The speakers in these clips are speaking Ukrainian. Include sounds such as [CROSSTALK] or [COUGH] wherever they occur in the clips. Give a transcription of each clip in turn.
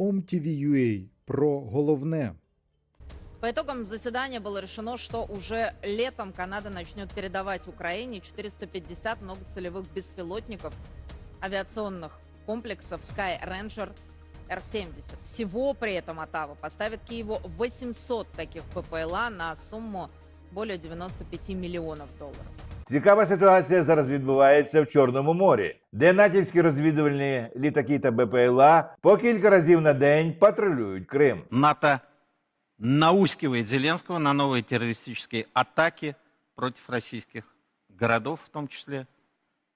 OMTV.ua про головне. По итогам заседания было решено, что уже летом Канада начнет передавать Украине 450 многоцелевых беспилотников авиационных комплексов Sky Ranger Р-70. Всего при этом Оттава поставит Киеву 800 таких ППЛА на сумму более 95 миллионов долларов. Цікава ситуація зараз відбувається в Чорному морі, де натівські розвідувальні літаки та БПЛА по кілька разів на день патрулюють Крим. НАТО наускивает Зеленского на новые террористические атаки против российских городов в том числе.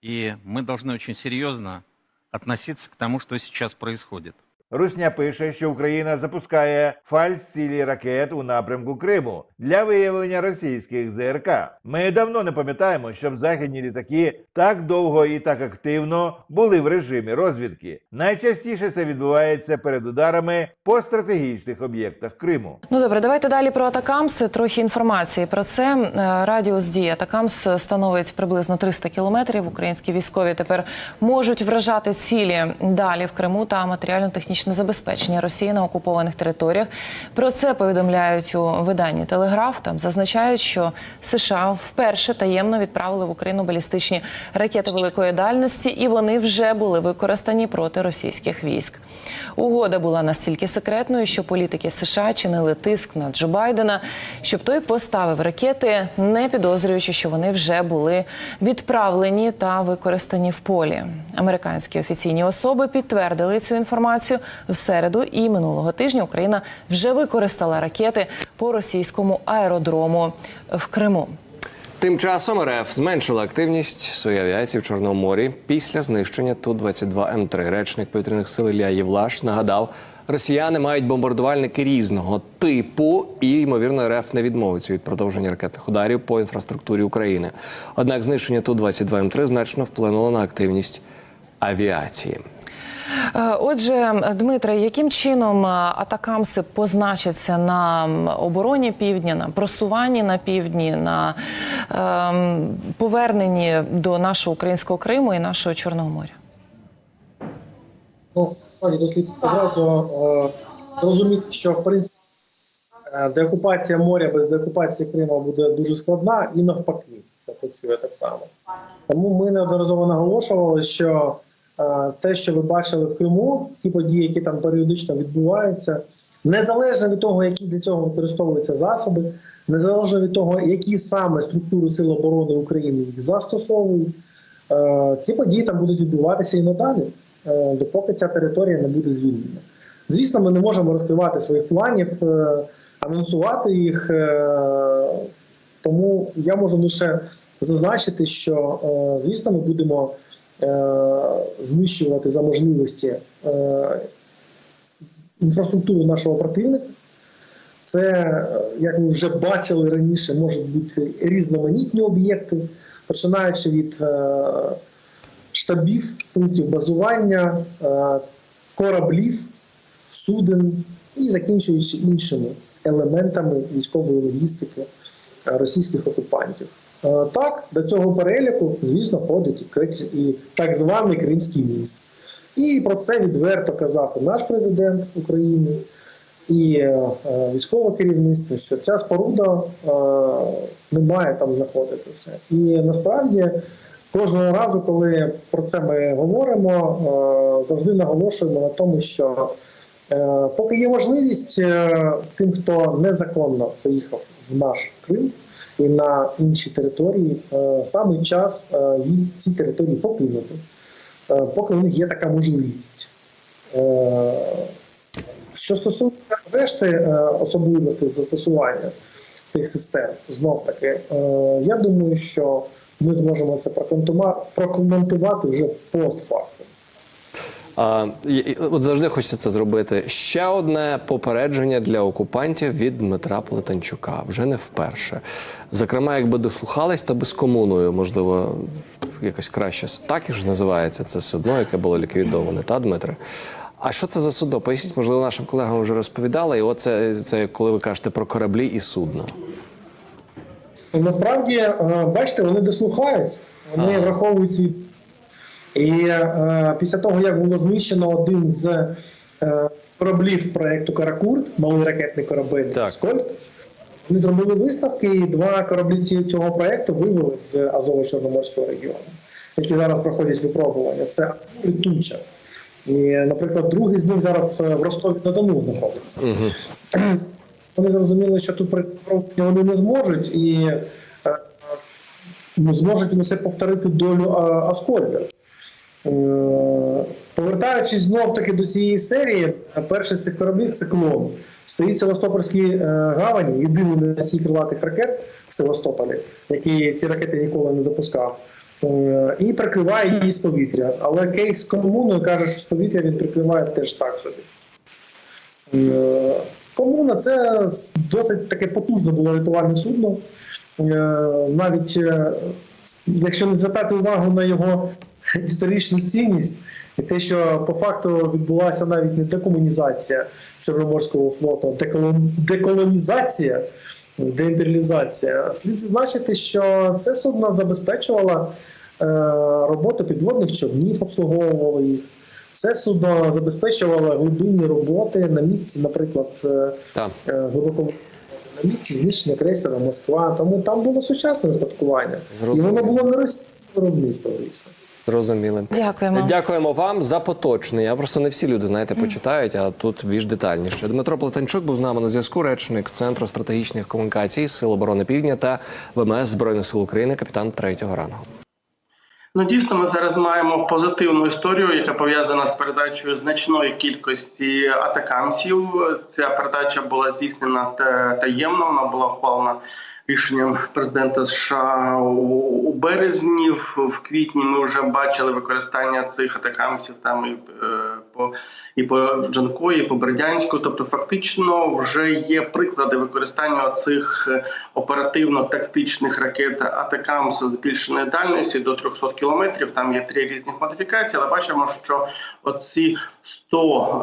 И мы должны очень серьезно относиться к тому, что сейчас происходит. Русня пише, що Україна запускає фальш-цілі ракет у напрямку Криму для виявлення російських ЗРК. Ми давно не пам'ятаємо, щоб західні літаки так довго і так активно були в режимі розвідки. Найчастіше це відбувається перед ударами по стратегічних об'єктах Криму. Ну добре, давайте далі про Атакамс. Трохи інформації про це. Е, Радіус дії Атакамс становить приблизно 300 кілометрів. Українські військові тепер можуть вражати цілі далі в Криму та матеріально-технічне забезпечення Росії на окупованих територіях. Про це повідомляють у виданні Телеграф. Там зазначають, що США вперше таємно відправили в Україну балістичні ракети великої дальності, і вони вже були використані проти російських військ. Угода була настільки секретною, що політики США чинили тиск на Джо Байдена, щоб той поставив ракети, не підозрюючи, що вони вже були відправлені та використані в полі. Американські офіційні особи підтвердили цю інформацію в середу. І минулого тижня Україна вже використала ракети по російському аеродрому в Криму. Тим часом РФ зменшила активність своєї авіації в Чорному морі після знищення Ту-22М3. Речник повітряних сил Ілля Євлаш нагадав, росіяни мають бомбардувальники різного типу, і ймовірно, РФ не відмовиться від продовження ракетних ударів по інфраструктурі України. Однак знищення Ту-22М3 значно вплинуло на активність авіації. Е, Отже, Дмитре, яким чином е, атакамси позначаться на обороні півдня, на просуванні на півдні, на ем, поверненні до нашого українського Криму і нашого Чорного моря? Ну, пані, тут одразу е, розуміти, що в принципі деокупація моря без деокупації Криму буде дуже складна і навпаки, це працює так само. Тому ми неодноразово наголошували, що те, що ви бачили в Криму, ті події, які там періодично відбуваються, незалежно від того, які для цього використовуються засоби, незалежно від того, які саме структури Сил оборони України їх застосовують, е, ці події там будуть відбуватися і надалі, е, допоки ця територія не буде звільнена. Звісно, ми не можемо розкривати своїх планів, е, анонсувати їх. е, Тому я можу лише зазначити, що е, звісно, ми будемо е, знищувати за можливості е, інфраструктуру нашого противника. Це, е, як ви вже бачили раніше, можуть бути різноманітні об'єкти, починаючи від е, штабів, пунктів базування, е, кораблів, суден і закінчуючи іншими елементами військової логістики е, російських окупантів. Е, Так, до цього переліку, звісно, входить і так званий Кримський міст. І про це відверто казав і наш президент України, і е, е, військове керівництво, що ця споруда не має там знаходитися. І насправді кожного разу, коли про це ми говоримо, завжди наголошуємо на тому, що поки є можливість тим, хто незаконно заїхав в наш Крим і на інші території, е, саме час е, їм ці території покинути, е, поки у них є така можливість. Що стосується решти особливостей застосування цих систем, знов таки, я думаю, що ми зможемо це прокоментувати вже постфактум. От завжди хочеться це зробити. Ще одне попередження для окупантів від Дмитра Плетенчука. Вже не вперше. Зокрема, якби дослухались, то би з комуною, можливо, якось краще. Так і ж називається це судно, яке було ліквідоване, та Дмитре? А що це за судно? Поясніть, можливо, нашим колегам вже розповідали. І оце це коли ви кажете про кораблі і судна. Насправді, е, бачите, вони дослухаються, вони Ага. враховують свій. І е, після того, як було знищено один з е, кораблів проекту Каракурт, малий ракетний корабель Так. Скольд. Вони зробили виставки, і два кораблі цього проекту вивели з Азово-Чорноморського регіону, які зараз проходять випробування. Це і Туча. І, наприклад, другий з них зараз е, в Ростові на Дону знаходиться. Вони зрозуміли, що тут вони не зможуть, і е, ну, зможуть вони повторити долю а, Аскольда. Е, Повертаючись знов таки до цієї серії, перший з цих кораблів це клон. Стоїть в Севастопольській е, гавані, єдиний на всіх крилатих ракет в Севастополі, який ці ракети ніколи не запускав, е, і прикриває її з повітря. Але кейс з комуною каже, що з повітря він прикриває теж так собі. Комуна це досить таке потужне було рятувальне судно. Навіть якщо не звертати увагу на його [LAUGHS] історичну цінність, і те, що по факту відбулася навіть не декомунізація Чорноморського флоту, а деколон- деколонізація, деімперіалізація, слід зазначити, що це судно забезпечувало е, роботу підводних човнів, обслуговувало їх. Це судно забезпечувало глибинні роботи на місці, наприклад, е, Так. е, глибоко на місці знищення крейсера Москва. Тому там було сучасне устаткування. І воно було не російське виробництво. Ліса. Зрозуміли. Дякуємо. Дякуємо вам за поточний. Я просто не всі люди, знаєте, почитають, а тут більш детальніше. Дмитро Плетенчук був з нами на зв'язку, речник Центру стратегічних комунікацій Сил оборони Півдня та ВМС Збройних сил України, капітан третього рангу. Ну, дійсно, ми зараз маємо позитивну історію, яка пов'язана з передачею значної кількості атакамсів. Ця передача була здійснена та- таємно. Вона була ухвалена рішенням президента США у, березні. В, квітні ми вже бачили використання цих атакамсів там і е, по і по Джанко, і по Бердянську. Тобто, фактично, вже є приклади використання цих е, оперативно-тактичних ракет Атакамс з збільшеною дальністю до 300 кілометрів. Там є три різних модифікації, але бачимо, що оці 100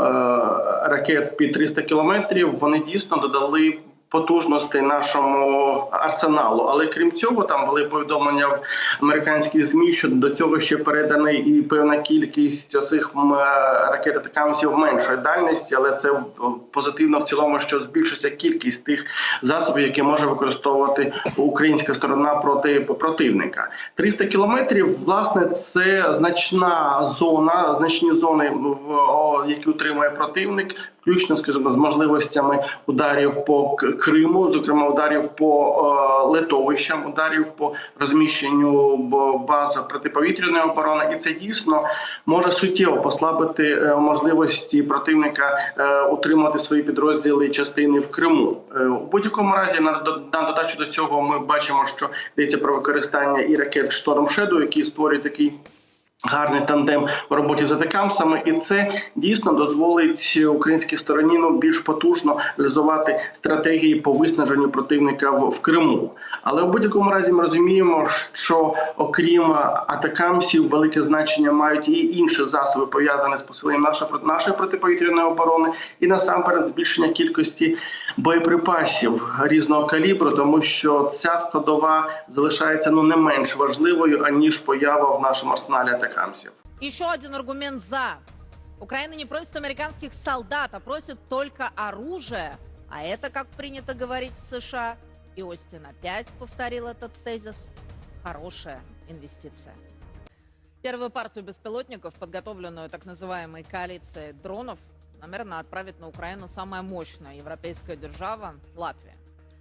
е, ракет під 300 кілометрів вони дійсно додали. Потужностей нашому арсеналу, але крім цього, там були повідомлення в американських змі, що до цього ще переданий і певна кількість оцих м, ракет меншої дальності, але це позитивно в цілому, що збільшиться кількість тих засобів, які може використовувати українська сторона проти противника. 300 кілометрів, власне, це значна зона, значні зони, в які утримує противник, включно, скажімо, з можливостями ударів по Криму, зокрема ударів по е, летовищам, ударів по розміщенню баз протиповітряної оборони, і це дійсно може суттєво послабити е, можливості противника е, утримати свої підрозділи частини в Криму. Е, У будь-якому разі на на додачу до цього ми бачимо, що йдеться про використання і ракет Шторм Шеду, які створюють такий. Гарний тандем в роботі з атакамсами, і це дійсно дозволить українській стороні ну, більш потужно реалізувати стратегії по виснаженню противника в, в Криму. Але в будь-якому разі ми розуміємо, що окрім атакамсів, велике значення мають і інші засоби пов'язані з посиленням нашої нашої протиповітряної оборони, і насамперед збільшення кількості боєприпасів різного калібру, тому що ця складова залишається ну не менш важливою аніж поява в нашому арсеналі атакамсів. Еще один аргумент за. Украина не просит американских солдат, а просит только оружие. А это, как принято говорить в США, и Остин опять повторил этот тезис, хорошая инвестиция. Первую партию беспилотников, подготовленную так называемой коалицией дронов, намерена отправить на Украину самая мощная европейская держава – Латвия.